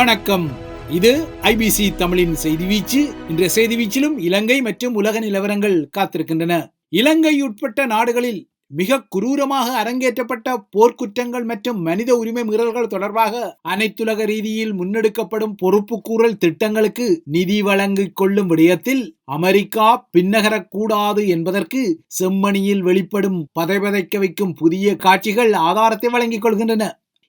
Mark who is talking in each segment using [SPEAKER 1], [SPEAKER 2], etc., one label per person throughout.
[SPEAKER 1] வணக்கம். இது ஐபிசி தமிழின் செய்தி வீச்சு. இன்றைய செய்தி வீச்சிலும் இலங்கை மற்றும் உலக நிலவரங்கள் காத்திருக்கின்றன. இலங்கை உட்பட்ட நாடுகளில் மிக குரூரமாக அரங்கேற்றப்பட்ட போர்க்குற்றங்கள் மற்றும் மனித உரிமை மீறல்கள் தொடர்பாக அனைத்துலக ரீதியில் முன்னெடுக்கப்படும் பொறுப்புக்கூறல் திட்டங்களுக்கு நிதி வழங்கிக் கொள்ளும் விடயத்தில் அமெரிக்கா பின்னகரக்கூடாது என்பதற்கு செம்மணியில் வெளிப்படும் பதைபதைக்க வைக்கும் புதிய காட்சிகள் ஆதாரத்தை வழங்கிக் கொள்கின்றன.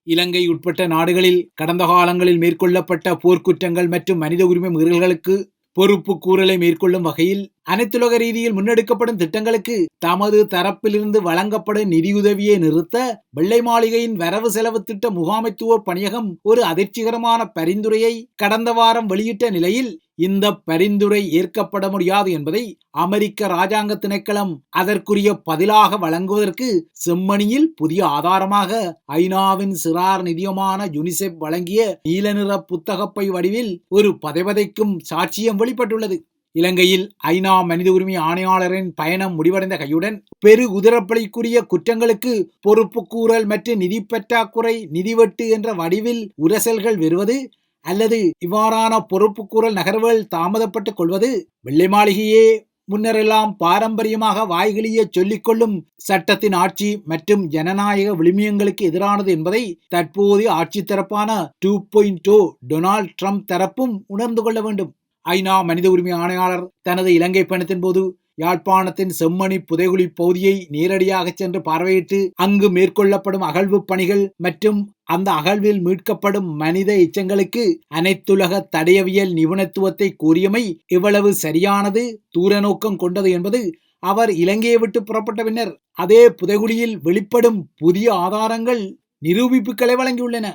[SPEAKER 1] இலங்கை உட்பட்ட நாடுகளில் கடந்த காலங்களில் மேற்கொள்ளப்பட்ட போர்க்குற்றங்கள் மற்றும் மனித உரிமை மீறல்களுக்கு பொறுப்பு கூறலை மேற்கொள்ளும் வகையில் அனைத்துலக ரீதியில் முன்னெடுக்கப்படும் திட்டங்களுக்கு தமது தரப்பிலிருந்து வழங்கப்படும் நிதியுதவியை நிறுத்த வெள்ளை மாளிகையின் வரவு செலவு திட்ட முகாமைத்துவ பணியகம் ஒரு அதிர்ச்சிகரமான பரிந்துரையை கடந்த வாரம் வெளியிட்ட நிலையில் இந்த பரிந்துரை ஏற்கப்பட முடியாது என்பதை அமெரிக்க ராஜாங்க திணைக்களம் அதற்குரிய பதிலாக வழங்குவதற்கு செம்மணியில் புதிய ஆதாரமாக ஐநாவின் சிறார் நிதியமான யுனிசெப் வழங்கிய நீல நிற புத்தகப்பை வடிவில் ஒரு பதைவதைக்கும் சாட்சியம் வெளிப்பட்டுள்ளது. இலங்கையில் ஐநா மனித உரிமை ஆணையாளரின் பயணம் முடிவடைந்த கையுடன் பெரு குதிரப்பலிக்குரிய குற்றங்களுக்கு பொறுப்பு கூறல் மற்றும் நிதி பற்றாக்குறை நிதிவெட்டு என்ற வடிவில் உரசல்கள் வருவது அல்லது இவ்வாறான பொறுப்புக்கூறல் நகர்வுகள் தாமதப்பட்டுக் கொள்வது? வெள்ளை மாளிகையே முன்னரெல்லாம் பாரம்பரியமாக வாய்களிய சொல்லிக்கொள்ளும் சட்டத்தின் ஆட்சி மற்றும் ஜனநாயக விளிமியங்களுக்கு எதிரானது என்பதை தற்போதைய ஆட்சி தரப்பான டூ பாயிண்ட் டொனால்ட் ட்ரம்ப் தரப்பும் உணர்ந்து கொள்ள வேண்டும். ஐநா மனித உரிமை ஆணையாளர் தனது இலங்கை பயணத்தின் போது யாழ்ப்பாணத்தின் செம்மணி புதைகுழி பகுதியை நேரடியாக சென்று பார்வையிட்டு அங்கு மேற்கொள்ளப்படும் அகழ்வு பணிகள் மற்றும் அந்த அகழ்வில் மீட்கப்படும் மனித எச்சங்களுக்கு அனைத்துலக தடயவியல் நிபுணத்துவத்தை கூறியமை இவ்வளவு சரியானது தூர நோக்கம் கொண்டது என்பது அவர் இலங்கையை விட்டு புறப்பட்ட பின்னர் அதே புதைகுழியில் வெளிப்படும் புதிய ஆதாரங்கள் நிரூபிப்புகளை வழங்கியுள்ளன.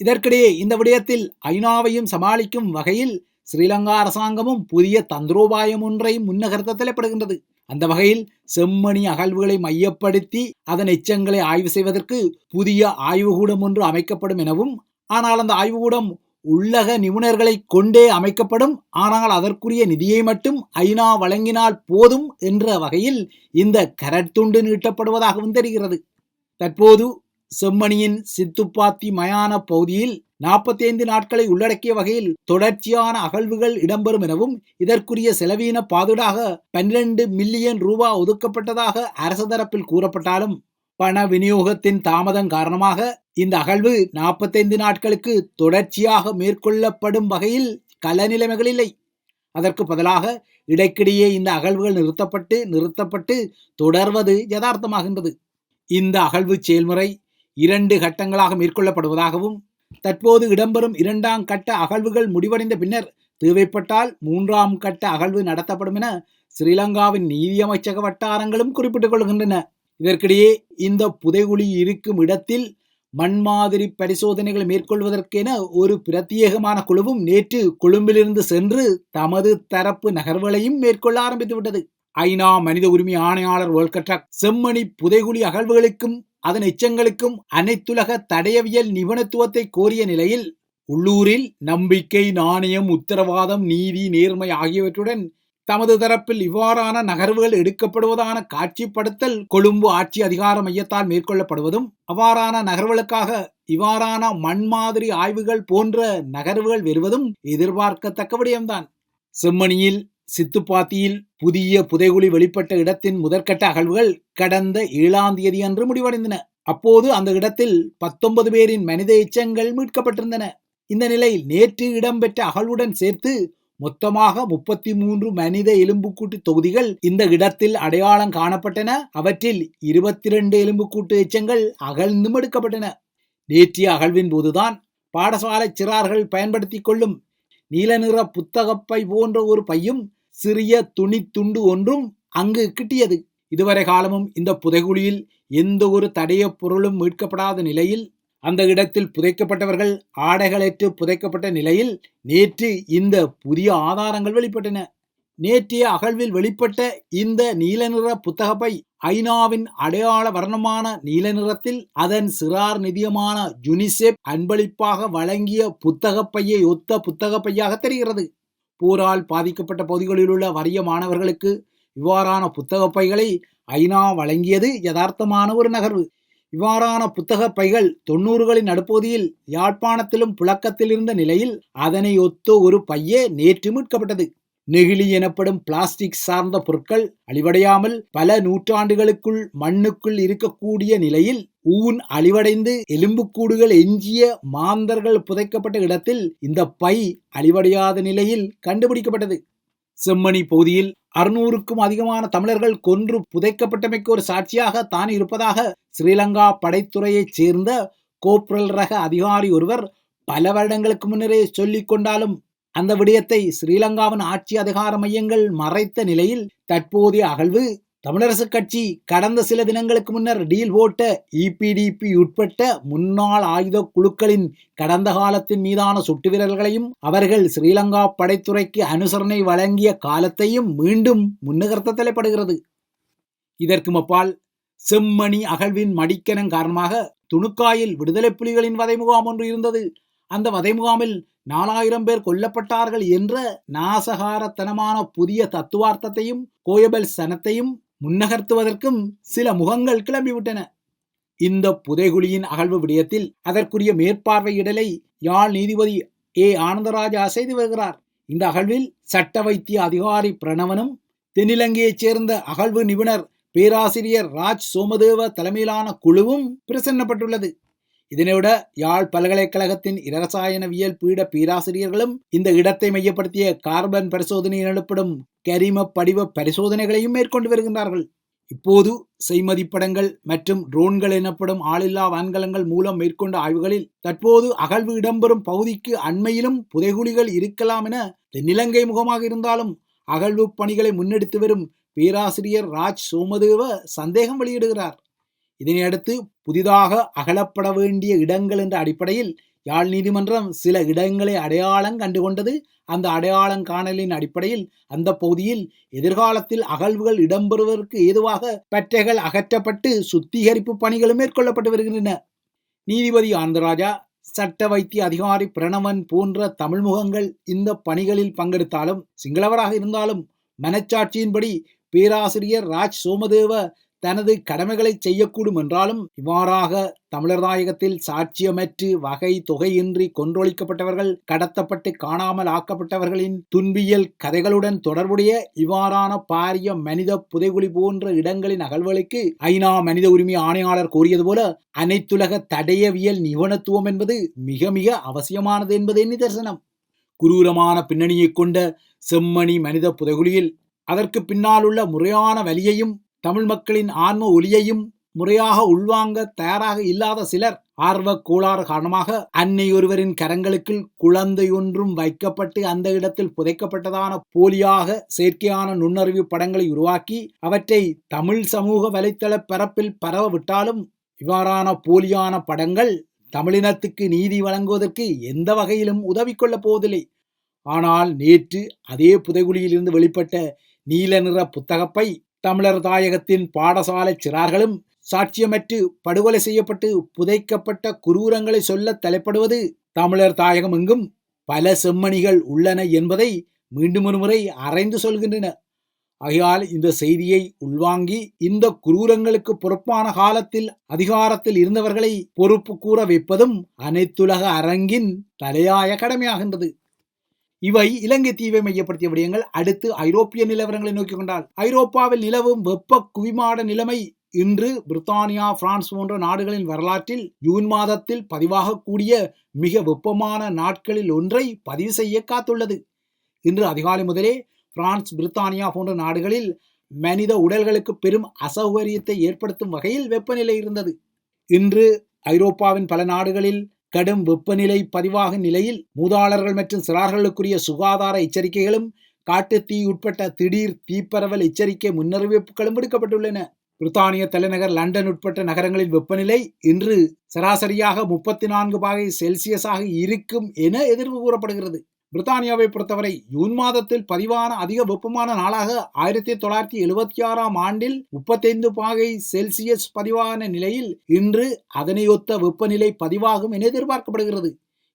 [SPEAKER 1] இதற்கிடையே இந்த விடயத்தில் ஐநாவையும் சமாளிக்கும் வகையில் ஸ்ரீலங்கா அரசாங்கமும் புதிய தந்திரோபாயம் ஒன்றை முன்னகர்த்த தலைப்படுகின்றது அந்த வகையில் செம்மணி அகழ்வுகளை மையப்படுத்தி அதன் எச்சங்களை ஆய்வு செய்வதற்கு புதிய ஆய்வுகூடம் ஒன்று அமைக்கப்படும் எனவும் ஆனால் அந்த ஆய்வுகூடம் உள்ளக நிபுணர்களை கொண்டே அமைக்கப்படும் ஆனால் அதற்குரிய நிதியை மட்டும் ஐநா வழங்கினால் போதும் என்ற வகையில் இந்த கரட்டுண்டு நீட்டப்படுவதாகவும் தெரிகிறது. தற்போது செம்மணியின் சித்துப்பாத்தி மயான பகுதியில் நாற்பத்தி ஐந்து நாட்களை உள்ளடக்கிய வகையில் தொடர்ச்சியான அகழ்வுகள் இடம்பெறும் எனவும் இதற்குரிய செலவீன பாதுடாக பன்னிரண்டு மில்லியன் ரூபா ஒதுக்கப்பட்டதாக அரசு தரப்பில் கூறப்பட்டாலும் பண விநியோகத்தின் தாமதம் காரணமாக இந்த அகழ்வு நாற்பத்தைந்து நாட்களுக்கு தொடர்ச்சியாக மேற்கொள்ளப்படும் வகையில் கல நிலைமைகள் இல்லை. அதற்கு பதிலாக இடைக்கிடையே இந்த அகழ்வுகள் நிறுத்தப்பட்டு நிறுத்தப்பட்டு தொடர்வது யதார்த்தமாகின்றது. இந்த அகழ்வு செயல்முறை இரண்டு கட்டங்களாக மேற்கொள்ளப்படுவதாகவும் தற்போது இடம்பெறும் இரண்டாம் கட்ட அகழ்வுகள் முடிவடைந்த பின்னர் தேவைப்பட்டால் மூன்றாம் கட்ட அகழ்வு நடத்தப்படும் என ஸ்ரீலங்காவின் நீதியமைச்சக வட்டாரங்களும் குறிப்பிட்டுக் கொள்கின்றன. இதற்கிடையே இந்த புதைகுழி இருக்கும் இடத்தில் மண் மாதிரி பரிசோதனைகளை மேற்கொள்வதற்கென ஒரு பிரத்யேகமான குழுவும் நேற்று கொழும்பிலிருந்து சென்று தமது தரப்பு நகர்வுகளையும் மேற்கொள்ள ஆரம்பித்துவிட்டது. ஐநா மனித உரிமை ஆணையாளர் வேல்கட்ராக் செம்மணி புதைகுழி அகழ்வுகளுக்கும் அதன் எச்சங்களுக்கும் அனைத்துலக தடயவியல் நிபுணத்துவத்தை கோரிய நிலையில் உள்ளூரில் நம்பிக்கை நாணயம் உத்தரவாதம் நீதி நேர்மை ஆகியவற்றுடன் தமது தரப்பில் இவ்வாறான நகர்வுகள் எடுக்கப்படுவதான காட்சிப்படுத்தல் கொழும்பு ஆட்சி அதிகார மையத்தால் மேற்கொள்ளப்படுவதும் அவ்வாறான நகர்வுகளுக்காக இவ்வாறான மண் மாதிரி ஆய்வுகள் போன்ற நகர்வுகள் வருவதும் எதிர்பார்க்கத்தக்க விடயம்தான். செம்மணியில் சித்துப்பாத்தியில் புதிய புதைகுழி வெளிப்பட்ட இடத்தின் முதற்கட்ட அகழ்வுகள் கடந்த ஏழாம் தேதி அன்று முடிவடைந்தன. அப்போது அந்த இடத்தில் பத்தொன்பது பேரின் மனித எச்சங்கள் மீட்கப்பட்டிருந்தன. இந்த நிலையில் நேற்று இடம்பெற்ற அகழ்வுடன் சேர்த்து மொத்தமாக முப்பத்தி மூன்று மனித எலும்புக்கூட்டு தொகுதிகள் இந்த இடத்தில் அடையாளம் காணப்பட்டன. அவற்றில் இருபத்தி இரண்டு எலும்புக்கூட்டு எச்சங்கள் அகழ்ந்தும் எடுக்கப்பட்டன. நேற்றைய அகழ்வின் போதுதான் பாடசாலை சிறார்கள் பயன்படுத்திக் கொள்ளும் நீல நிற புத்தகப்பை போன்ற ஒரு பையும் சிறிய துணி துண்டு ஒன்றும் அங்கு கிட்டியது. இதுவரை காலமும் இந்த புதைகுழியில் எந்த ஒரு தடைய பொருளும் மீட்கப்படாத நிலையில் அந்த இடத்தில் புதைக்கப்பட்டவர்கள் ஆடைகளேற்று புதைக்கப்பட்ட நிலையில் நேற்று இந்த புதிய ஆதாரங்கள் வெளிப்பட்டன. நேற்றைய அகழ்வில் வெளிப்பட்ட இந்த நீல நிற புத்தகப்பை ஐநாவின் அடையாள வர்ணமான நீல நிறத்தில் அதன் சிறார் நிதியமான யுனிசெப் அன்பளிப்பாக வழங்கிய புத்தகப்பையை ஒத்த புத்தகப்பையாக தெரிகிறது. போரால் பாதிக்கப்பட்ட பகுதிகளில் உள்ள வறிய மாணவர்களுக்கு இவ்வாறான புத்தக பைகளை ஐநா வழங்கியது யதார்த்தமான ஒரு நகர்வு. இவ்வாறான புத்தக பைகள் தொன்னூறுகளின் நடுப்பகுதியில் யாழ்ப்பாணத்திலும் புழக்கத்தில் இருந்த நிலையில் அதனை ஒத்த ஒரு பையே நேற்று மீட்கப்பட்டது. நெகிழி எனப்படும் பிளாஸ்டிக் சார்ந்த பொருட்கள் அழிவடையாமல் பல நூற்றாண்டுகளுக்குள் மண்ணுக்குள் இருக்கக்கூடிய நிலையில் ஊன் அழிவடைந்து எலும்புக்கூடுகள் எஞ்சிய மாந்தர்கள் புதைக்கப்பட்ட இடத்தில் இந்த பை அழிவடையாத நிலையில் கண்டுபிடிக்கப்பட்டது. செம்மணி பகுதியில் அறுநூறுக்கும் அதிகமான தமிழர்கள் கொன்று புதைக்கப்பட்டமைக்கு ஒரு சாட்சியாக தான் இருப்பதாக ஸ்ரீலங்கா படைத்துறையைச் சேர்ந்த கோப்ரல் ரக அதிகாரி ஒருவர் பல வருடங்களுக்கு முன்னரே சொல்லிக் கொண்டாலும் அந்த விடயத்தை ஸ்ரீலங்காவின் ஆட்சி அதிகார மையங்கள் மறைத்த நிலையில் தற்போதைய அகழ்வு தமிழரசு கட்சி கடந்த சில தினங்களுக்கு முன்னர் டீல் போட்ட இபிடிபி உட்பட்ட முன்னாள் ஆயுத குழுக்களின் கடந்த காலத்தின் மீதான சுட்டு வீரர்களையும் அவர்கள் ஸ்ரீலங்கா படைத்துறைக்கு அனுசரணை வழங்கிய காலத்தையும் மீண்டும் முன்னுகர்த்த தலைப்படுகிறது இதற்கு மப்பால் செம்மணி அகழ்வின் மடிக்கணம் காரணமாக துணுக்காயில் விடுதலை புலிகளின் வதை முகாம் ஒன்று இருந்தது. அந்த வதை முகாமில் நாலாயிரம் பேர் கொல்லப்பட்டார்கள் என்ற நாசகாரத்தனமான புதிய தத்துவார்த்தத்தையும் கோயபல் சனத்தையும் முன்னகர்த்துவதற்கும் சில முகங்கள் கிளம்பிவிட்டன. இந்த புதைகுழியின் அகழ்வு விடயத்தில் அதற்குரிய மேற்பார்வையிடலை யாழ் நீதிபதி ஏ. ஆனந்தராஜா செய்து வருகிறார். இந்த அகழ்வில் சட்ட வைத்திய அதிகாரி பிரணவனும் தென்னிலங்கையைச் சேர்ந்த அகழ்வு நிபுணர் பேராசிரியர் ராஜ் சோமதேவ தலைமையிலான குழுவும் பிரசன்னப்பட்டுள்ளது. இதனைவிட யாழ் பல்கலைக்கழகத்தின் இரசாயனவியல் பீட பேராசிரியர்களும் இந்த இடத்தை மையப்படுத்திய கார்பன் பரிசோதனை எனப்படும் கரிம படிவ பரிசோதனைகளையும் மேற்கொண்டு வருகின்றார்கள். இப்போது செய்மதிப்படங்கள் மற்றும் ட்ரோன்கள் எனப்படும் ஆளில்லா வான்கலங்கள் மூலம் மேற்கொண்ட ஆய்வுகளில் தற்போது அகழ்வு இடம்பெறும் பகுதிக்கு அண்மையிலும் புதைகுழிகள் இருக்கலாம் என தென்னிலங்கை முகமாக இருந்தாலும் அகழ்வு பணிகளை முன்னெடுத்து வரும் பேராசிரியர் ராஜ் சோமதேவ சந்தேகம் வெளியிடுகிறார். இதனையடுத்து புதிதாக அகலப்பட வேண்டிய இடங்கள் என்ற அடிப்படையில் யாழ் நீதிமன்றம் சில இடங்களை அடையாளம் கண்டுகொண்டது. அந்த அடையாளம் காணலின் அடிப்படையில் அந்த பகுதியில் எதிர்காலத்தில் அகழ்வுகள் இடம்பெறுவதற்கு ஏதுவாக பற்றைகள் அகற்றப்பட்டு சுத்திகரிப்பு பணிகளும் மேற்கொள்ளப்பட்டு வருகின்றன. நீதிபதி ஆனந்தராஜா சட்ட வைத்திய அதிகாரி பிரணவன் போன்ற தமிழ் முகங்கள் இந்த பணிகளில் பங்கெடுத்தாலும் சிங்களவராக இருந்தாலும் மனச்சாட்சியின்படி பேராசிரியர் ராஜ் சோமதேவ தனது கடமைகளை செய்யக்கூடும் என்றாலும் இவ்வாறாக தமிழர் தாயகத்தில் சாட்சியமற்று வகை தொகையின்றி கொன்றொழிக்கப்பட்டவர்கள் கடத்தப்பட்டு காணாமல் ஆக்கப்பட்டவர்களின் துன்பியல் கதைகளுடன் தொடர்புடைய இவ்வாறான பாரிய மனித புதைகுழி போன்ற இடங்களின் அகழ்வுகளுக்கு ஐநா மனித உரிமை ஆணையாளர் கூறியது போல அனைத்துலக தடையவியல் நிபுணத்துவம் என்பது மிக மிக அவசியமானது என்பதே நிதர்சனம். குரூரமான பின்னணியைக் கொண்ட செம்மணி மனித புதைகுழியில் அதற்கு பின்னால் உள்ள முறையான வலியையும் தமிழ் மக்களின் ஆன்ம ஒலியையும் முறையாக உள்வாங்க தயாராக இல்லாத சிலர் ஆர்வ கோளாறு காரணமாக அன்னை ஒருவரின் கரங்களுக்குள் குழந்தை ஒன்றும் வைக்கப்பட்டு அந்த இடத்தில் புதைக்கப்பட்டதான போலியாக செயற்கையான நுண்ணறிவு படங்களை உருவாக்கி அவற்றை தமிழ் சமூக வலைத்தள பரப்பில் பரவ விட்டாலும் இவ்வாறான போலியான படங்கள் தமிழினத்துக்கு நீதி வழங்குவதற்கு எந்த வகையிலும் உதவி கொள்ளப் போவதில்லை. ஆனால் நேற்று அதே புதைகுழியிலிருந்து வெளிப்பட்ட நீல நிற புத்தகப்பை தமிழர் தாயகத்தின் பாடசாலை சிறார்களும் சாட்சியமற்று படுகொலை செய்யப்பட்டு புதைக்கப்பட்ட குரூரங்களை சொல்ல தலைப்படுவது தமிழர் தாயகம் எங்கும் பல செம்மணிகள் உள்ளன என்பதை மீண்டும் ஒரு முறை அறைந்து சொல்கின்றன. ஆகையால் இந்த செய்தியை உள்வாங்கி இந்த குரூரங்களுக்கு பொறுப்பான காலத்தில் அதிகாரத்தில் இருந்தவர்களை பொறுப்பு கூற வைப்பதும் அனைத்துலக அரங்கின் தலையாய கடமையாகின்றது. இவை இலங்கை தீவை மையப்படுத்திய விடயங்கள் அடுத்து ஐரோப்பிய நிலவரங்களை நோக்கி கொண்டால். ஐரோப்பாவில் நிலவும் வெப்ப குவிமாட நிலைமை இன்று பிரித்தானியா பிரான்ஸ் போன்ற நாடுகளின் வரலாற்றில் ஜூன் மாதத்தில் பதிவாகக்கூடிய மிக வெப்பமான நாட்களில் ஒன்றை பதிவு செய்ய காத்துள்ளது. இன்று அதிகாலை முதலே பிரான்ஸ் பிரித்தானியா போன்ற நாடுகளில் மனித உடல்களுக்கு பெரும் அசௌகரியத்தை ஏற்படுத்தும் வகையில் வெப்பநிலை இருந்தது. இன்று ஐரோப்பாவின் பல நாடுகளில் கடும் வெப்பநிலை பதிவாகும் நிலையில் மூதாளர்கள் மற்றும் சிறார்களுக்குரிய சுகாதார எச்சரிக்கைகளும் காட்டு தீ உட்பட்ட திடீர் தீப்பரவல் எச்சரிக்கை முன்னறிவிப்புகளும் விடுக்கப்பட்டுள்ளன. பிரித்தானிய தலைநகர் லண்டன் உட்பட்ட நகரங்களின் வெப்பநிலை இன்று சராசரியாக முப்பத்தி நான்கு பாகை செல்சியஸாக இருக்கும் என எதிர்வு கூறப்படுகிறது. பிரித்தானியாவை பொறுத்தவரை ஜூன் மாதத்தில் பதிவான அதிக வெப்பமான நாளாக ஆயிரத்தி தொள்ளாயிரத்தி எழுபத்தி ஆறாம் ஆண்டில் முப்பத்தைந்து பாகை செல்சியஸ் பதிவான நிலையில் இன்று அதனையொத்த வெப்பநிலை பதிவாகும் என எதிர்பார்க்கப்படுகிறது.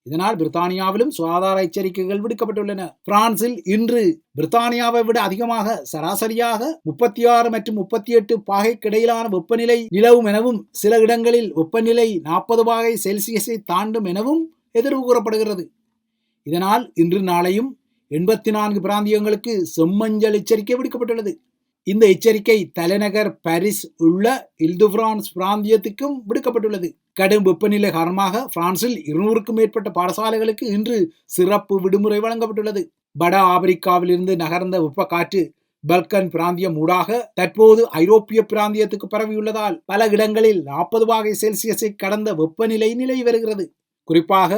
[SPEAKER 1] இதனால் பிரித்தானியாவிலும் சுகாதார எச்சரிக்கைகள் விடுக்கப்பட்டுள்ளன. பிரான்சில் இன்று பிரித்தானியாவை விட அதிகமாக சராசரியாக முப்பத்தி ஆறு மற்றும் முப்பத்தி எட்டு பாகைக்கு இடையிலான வெப்பநிலை நிலவும் எனவும் சில இடங்களில் வெப்பநிலை நாற்பது பாகை செல்சியஸை தாண்டும் எனவும் எதிர்வு கூறப்படுகிறது இதனால் இன்று நாளையும் எண்பத்தி நான்கு பிராந்தியங்களுக்கு செம்மஞ்சள் எச்சரிக்கை விடுக்கப்பட்டுள்ளது. இந்த எச்சரிக்கை தலைநகர் பாரிஸ் உள்ள இல்துபிரான்ஸ் பிராந்தியத்துக்கும் விடுக்கப்பட்டுள்ளது. கடும் வெப்பநிலை காரணமாக பிரான்சில் இருநூறுக்கும் மேற்பட்ட பாடசாலைகளுக்கு இன்று சிறப்பு விடுமுறை வழங்கப்பட்டுள்ளது. வட ஆப்பிரிக்காவிலிருந்து நகர்ந்த வெப்ப காற்று பல்கன் பிராந்தியம் ஊடாக தற்போது ஐரோப்பிய பிராந்தியத்துக்கு பரவியுள்ளதால் பல இடங்களில் நாற்பது பாகை செல்சியஸை கடந்த வெப்பநிலை நிலை வருகிறது. குறிப்பாக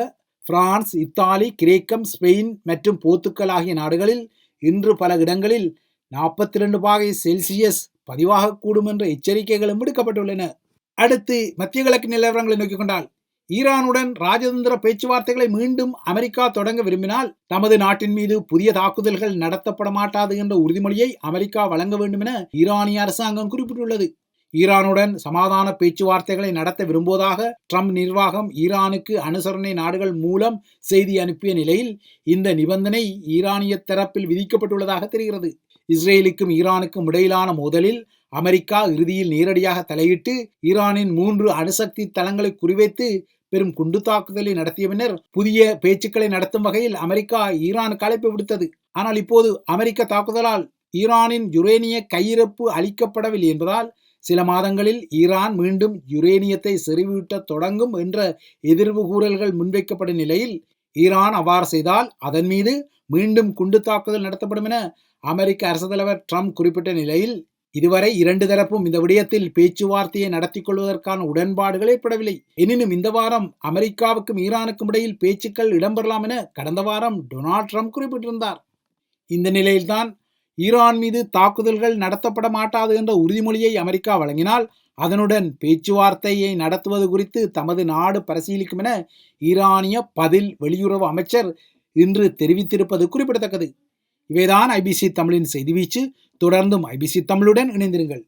[SPEAKER 1] பிரான்ஸ் இத்தாலி கிரேக்கம் ஸ்பெயின் மற்றும் போர்த்துக்கல் ஆகிய நாடுகளில் இன்று பல இடங்களில் நாற்பத்தி ரெண்டு பாகை செல்சியஸ் பதிவாகக்கூடும் என்ற எச்சரிக்கைகளும் விடுக்கப்பட்டுள்ளன. அடுத்து மத்திய கிழக்கு நிலவரங்களை நோக்கிக் கொண்டால் ஈரானுடன் ராஜதந்திர பேச்சுவார்த்தைகளை மீண்டும் அமெரிக்கா தொடங்க விரும்பினால் தமது நாட்டின் மீது புதிய தாக்குதல்கள் நடத்தப்பட மாட்டாது என்ற உறுதிமொழியை அமெரிக்கா வழங்க வேண்டும் என ஈரானிய அரசாங்கம் குறிப்பிட்டுள்ளது. ஈரானுடன் சமாதான பேச்சுவார்த்தைகளை நடத்த விரும்புவதாக ட்ரம்ப் நிர்வாகம் ஈரானுக்கு அனுசரணை நாடுகள் மூலம் செய்தி அனுப்பிய நிலையில் இந்த நிபந்தனை ஈரானிய தரப்பில் விதிக்கப்பட்டுள்ளதாக தெரிகிறது. இஸ்ரேலுக்கும் ஈரானுக்கும் இடையிலான மோதலில் அமெரிக்கா இறுதியில் நேரடியாக தலையிட்டு ஈரானின் மூன்று அணுசக்தி தளங்களை குறிவைத்து பெரும் குண்டு தாக்குதலை நடத்திய பின்னர் புதிய பேச்சுக்களை நடத்தும் வகையில் அமெரிக்கா ஈரானுக்கு அழைப்பு விடுத்தது. ஆனால் இப்போது அமெரிக்க தாக்குதலால் ஈரானின் யுரேனிய கையிருப்பு அளிக்கப்படவில்லை என்பதால் சில மாதங்களில் ஈரான் மீண்டும் யுரேனியத்தை செறிவூட்டத் தொடங்கும் என்ற எதிர்வு கூறல்கள் முன்வைக்கப்படும் நிலையில் ஈரான் அவ்வாறு செய்தால் அதன் மீது மீண்டும் குண்டு தாக்குதல் நடத்தப்படும் என அமெரிக்க அரசு தலைவர் ட்ரம்ப் குறிப்பிட்ட நிலையில் இதுவரை இரண்டு தரப்பும் இந்த விடயத்தில் பேச்சுவார்த்தையை நடத்தி கொள்வதற்கான உடன்பாடுகள் ஏற்படவில்லை எனினும் இந்த வாரம் அமெரிக்காவுக்கும் ஈரானுக்கும் இடையில் பேச்சுக்கள் இடம்பெறலாம் என கடந்த வாரம் டொனால்ட் ட்ரம்ப் குறிப்பிட்டிருந்தார். இந்த நிலையில்தான் ஈரான் மீது தாக்குதல்கள் நடத்தப்பட மாட்டாது என்ற உறுதிமொழியை அமெரிக்கா வழங்கினால் அதனுடன் பேச்சுவார்த்தையை நடத்துவது குறித்து தமது நாடு பரிசீலிக்கும் என ஈரானிய பதில் வெளியுறவு அமைச்சர் இன்று தெரிவித்திருப்பது குறிப்பிடத்தக்கது. இவைதான் ஐபிசி தமிழின் செய்தி வீச்சு. தொடர்ந்தும் ஐபிசி தமிழுடன் இணைந்திருங்கள்.